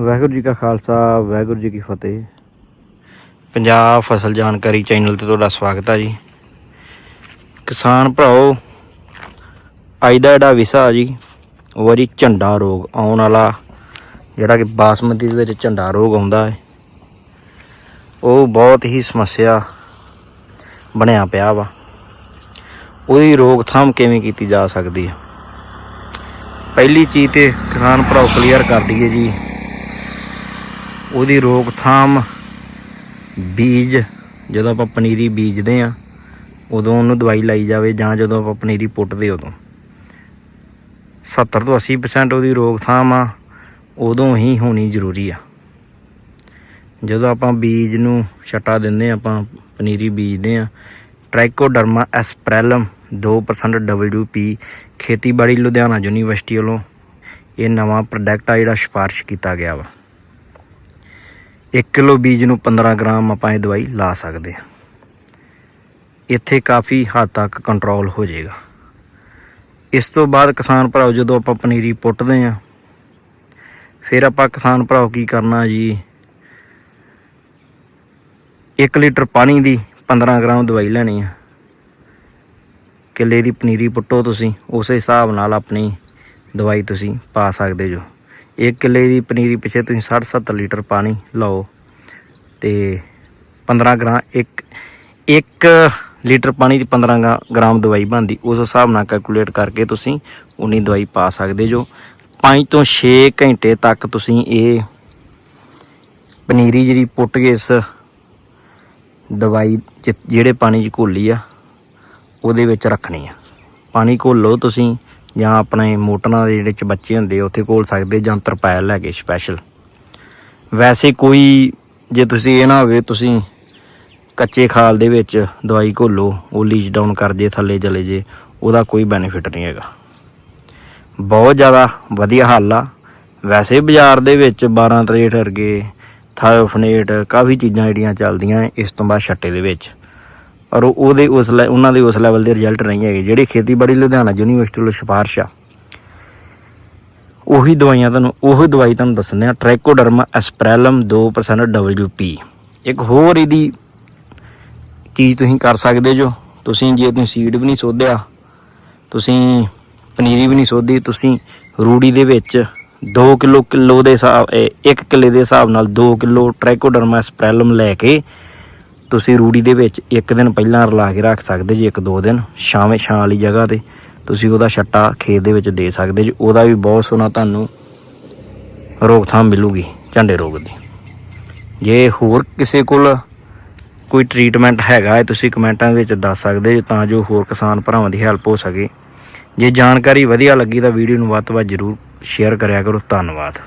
ਵਾਹਿਗੁਰੂ ਜੀ ਕਾ ਖਾਲਸਾ, ਵਾਹਿਗੁਰੂ ਜੀ ਕੀ ਫਤਿਹ। ਪੰਜਾਬ ਫਸਲ ਜਾਣਕਾਰੀ ਚੈਨਲ ਤੇ ਤੁਹਾਡਾ ਸਵਾਗਤ ਹੈ ਜੀ। ਕਿਸਾਨ ਭਰਾਓ, ਅੱਜ ਦਾ ਜਿਹੜਾ ਵਿਸ਼ਾ ਜੀ, ਉਹ ਹੈ ਜੀ ਝੰਡਾ ਰੋਗ ਆਉਣ ਵਾਲਾ, ਜਿਹੜਾ ਕਿ ਬਾਸਮਤੀ ਦੇ ਵਿੱਚ ਝੰਡਾ ਰੋਗ ਆਉਂਦਾ ਹੈ। ਉਹ ਬਹੁਤ ਹੀ ਸਮੱਸਿਆ ਬਣਿਆ ਪਿਆ ਵਾ। ਉਹਦੀ ਰੋਕਥਾਮ ਕਿਵੇਂ ਕੀਤੀ ਜਾ ਸਕਦੀ ਹੈ? ਪਹਿਲੀ ਚੀਜ਼ ਤੇ ਕਿਸਾਨ ਭਰਾਓ ਕਲੀਅਰ ਕਰ ਦਈਏ ਜੀ ਉਹਦੀ ਰੋਕਥਾਮ ਬੀਜ, ਜਦੋਂ ਆਪਾਂ ਪਨੀਰੀ ਬੀਜਦੇ ਆ ਉਦੋਂ ਉਹਨੂੰ ਦਵਾਈ ਲਾਈ ਜਾਵੇ ਜਾਂ ਜਦੋਂ ਆਪਾਂ ਪਨੀਰੀ ਪੁੱਟਦੇ ਉਦੋਂ। 70 ਤੋਂ 80% ਉਹਦੀ ਰੋਕਥਾਮ ਆ, ਉਦੋਂ ਹੀ ਹੋਣੀ ਜ਼ਰੂਰੀ ਆ। ਜਦੋਂ ਆਪਾਂ ਬੀਜ ਨੂੰ ਛਟਾ ਦਿੰਦੇ ਆ ਆਪਾਂ ਪਨੀਰੀ ਬੀਜਦੇ ਆ ਟ੍ਰਾਈਕੋਡਰਮਾ ਐਸਪ੍ਰੈਲਮ 2% WP ਖੇਤੀਬਾੜੀ ਲੁਧਿਆਣਾ ਯੂਨੀਵਰਸਿਟੀ ਵੱਲੋਂ ਇਹ ਨਵਾਂ ਪ੍ਰੋਡਕਟ ਆ ਜਿਹੜਾ ਸਿਫਾਰਿਸ਼ ਕੀਤਾ ਗਿਆ ਵਾ। 1 ਕਿਲੋ ਬੀਜ ਨੂੰ 15 ਗ੍ਰਾਮ ਆਪਾਂ ਇਹ ਦਵਾਈ ਲਾ ਸਕਦੇ ਹਾਂ। ਇੱਥੇ ਕਾਫੀ ਹੱਦ ਤੱਕ ਕੰਟਰੋਲ ਹੋ ਜਾਏਗਾ। ਇਸ ਤੋਂ ਬਾਅਦ ਕਿਸਾਨ ਭਰਾਓ, ਜਦੋਂ ਆਪਾਂ ਪਨੀਰੀ ਪੁੱਟਦੇ ਆ ਫਿਰ ਆਪਾਂ ਕਿਸਾਨ ਭਰਾਓ ਕੀ ਕਰਨਾ ਜੀ? 1 ਲੀਟਰ ਪਾਣੀ ਦੀ 15 ਗ੍ਰਾਮ ਦਵਾਈ ਲੈਣੀ ਆ। ਕਿੱਲੇ ਦੀ ਪਨੀਰੀ ਪੁੱਟੋ ਤੁਸੀਂ, ਉਸੇ ਹਿਸਾਬ ਨਾਲ ਆਪਣੀ ਦਵਾਈ ਤੁਸੀਂ ਪਾ ਸਕਦੇ ਜੋ। ਇੱਕ ਕਿੱਲੇ ਦੀ ਪਨੀਰੀ ਪਿੱਛੇ ਤੁਸੀਂ 60 70 ਲੀਟਰ ਪਾਣੀ ਲਓ ਤੇ 15 ਗ੍ਰਾਮ, ਇੱਕ ਇੱਕ ਲੀਟਰ ਪਾਣੀ ਦੀ 15 ਗਾ- ਗ੍ਰਾਮ ਦਵਾਈ ਬਣਦੀ। ਉਸ ਹਿਸਾਬ ਨਾਲ ਕੈਲਕੂਲੇਟ ਕਰਕੇ ਤੁਸੀਂ ਉਨੀ ਦਵਾਈ ਪਾ ਸਕਦੇ ਜੋ। 5 ਤੋਂ 6 ਘੰਟੇ ਤੱਕ ਤੁਸੀਂ ਇਹ ਪਨੀਰੀ ਜਿਹੜੀ ਪੁੱਟ ਕੇ ਇਸ ਦਵਾਈ 'ਚ, ਜਿਹੜੇ ਪਾਣੀ 'ਚ ਘੋਲੀ ਆ, ਉਹਦੇ ਵਿੱਚ ਰੱਖਣੀ ਆ। ਪਾਣੀ ਘੋਲੋ ਤੁਸੀਂ। ਜਾਂ ਆਪਣੇ ਮੋਟਰਾਂ ਦੇ ਜਿਹੜੇ ਚ ਬੱਚੇ ਹੁੰਦੇ ਉੱਥੇ ਘੋਲ ਸਕਦੇ ਜਾਂ ਤਰਪਾਲ ਲੈ ਕੇ ਸਪੈਸ਼ਲ ਵੈਸੇ ਕੋਈ, ਜੇ ਤੁਸੀਂ ਇਹ ਨਾ ਹੋਵੇ, ਤੁਸੀਂ ਕੱਚੇ ਖਾਲ ਦੇ ਵਿੱਚ ਦਵਾਈ ਘੋਲੋ, ਉਹ ਲੀਚ ਡਾਊਨ ਕਰ ਜੇ, ਥੱਲੇ ਚਲੇ ਜੇ, ਉਹਦਾ ਕੋਈ ਬੈਨੀਫਿਟ ਨਹੀਂ ਹੈਗਾ। ਬਹੁਤ ਜ਼ਿਆਦਾ ਵਧੀਆ ਹੱਲ ਆ। ਵੈਸੇ ਬਾਜ਼ਾਰ ਦੇ ਵਿੱਚ 12 ਤਰੇਟ ਵਰਗੇ ਥਾਇਓਫਨੇਟ ਕਾਫੀ ਚੀਜ਼ਾਂ ਜਿਹੜੀਆਂ ਚੱਲਦੀਆਂ ਇਸ ਤੋਂ ਬਾਅਦ ਛੱਟੇ ਦੇ ਵਿੱਚ। ਔਰ ਉਹਦੇ ਉਸ ਲੈ ਉਹਨਾਂ ਦੇ ਉਸ ਲੈਵਲ ਦੇ ਰਿਜ਼ਲਟ ਨਹੀਂ ਹੈਗੇ। ਜਿਹੜੇ ਖੇਤੀਬਾੜੀ ਲੁਧਿਆਣਾ ਯੂਨੀਵਰਸਿਟੀ ਵੱਲੋਂ ਸਿਫਾਰਿਸ਼ ਆ। ਉਹੀ ਦਵਾਈਆਂ ਤੁਹਾਨੂੰ ਉਹੀ ਦਵਾਈ ਤੁਹਾਨੂੰ ਦੱਸਣੇ ਆ। ਟ੍ਰੈਕੋਡਰਮਾ ਐਸਪ੍ਰੈਲਮ 2% WP ਇੱਕ ਹੋਰ ਇਹਦੀ ਚੀਜ਼ ਤੁਸੀਂ ਕਰ ਸਕਦੇ ਜੋ। ਤੁਸੀਂ ਜੇ ਤੁਸੀਂ ਸੀਡ ਵੀ ਨਹੀਂ ਸੋਧਿਆ, ਤੁਸੀਂ ਪਨੀਰੀ ਵੀ ਨਹੀਂ ਸੋਧੀ, ਤੁਸੀਂ ਰੂੜੀ ਦੇ ਵਿੱਚ 2 ਕਿਲੋ ਕਿਲੋ ਦੇ ਹਿਸਾਬ 1 ਕਿੱਲੇ ਦੇ ਹਿਸਾਬ ਨਾਲ 2 ਕਿਲੋ ਟ੍ਰੈਕੋਡਰਮਾ ਐਸਪ੍ਰੈਲਮ ਲੈ ਕੇ ਤੁਸੀਂ ਰੂੜੀ ਦੇ ਵਿੱਚ ਇੱਕ ਦਿਨ ਪਹਿਲਾਂ ਰਲਾ ਕੇ ਰੱਖ ਸਕਦੇ ਜੀ, ਇੱਕ ਦੋ ਦਿਨ, ਛਾਵੇਂ ਛਾਂ ਵਾਲੀ ਜਗ੍ਹਾ ਤੇ। ਤੁਸੀਂ ਉਹਦਾ ਛੱਟਾ ਖੇਤ ਦੇ ਵਿੱਚ ਦੇ ਸਕਦੇ ਜੀ, ਉਹਦਾ ਵੀ ਬਹੁਤ ਸੋਹਣਾ ਤੁਹਾਨੂੰ ਰੋਕਥਾਮ ਮਿਲੂਗੀ, ਝੰਡੇ ਰੋਗ ਦੀ। ਜੇ ਹੋਰ ਕਿਸੇ ਕੋਲ ਕੋਈ ਟ੍ਰੀਟਮੈਂਟ ਹੈਗਾ ਹੈ, ਤੁਸੀਂ ਕਮੈਂਟਾਂ ਵਿੱਚ ਦੱਸ ਸਕਦੇ ਹੋ ਤਾਂ ਜੋ ਹੋਰ ਕਿਸਾਨ ਭਰਾਵਾਂ ਦੀ ਹੈਲਪ ਹੋ ਸਕੇ। ਜੇ ਜਾਣਕਾਰੀ ਵਧੀਆ ਲੱਗੀ ਤਾਂ ਵੀਡੀਓ ਨੂੰ ਵੱਧ ਤੋਂ ਵੱਧ ਜ਼ਰੂਰ ਸ਼ੇਅਰ ਕਰਿਆ ਕਰੋ। ਧੰਨਵਾਦ।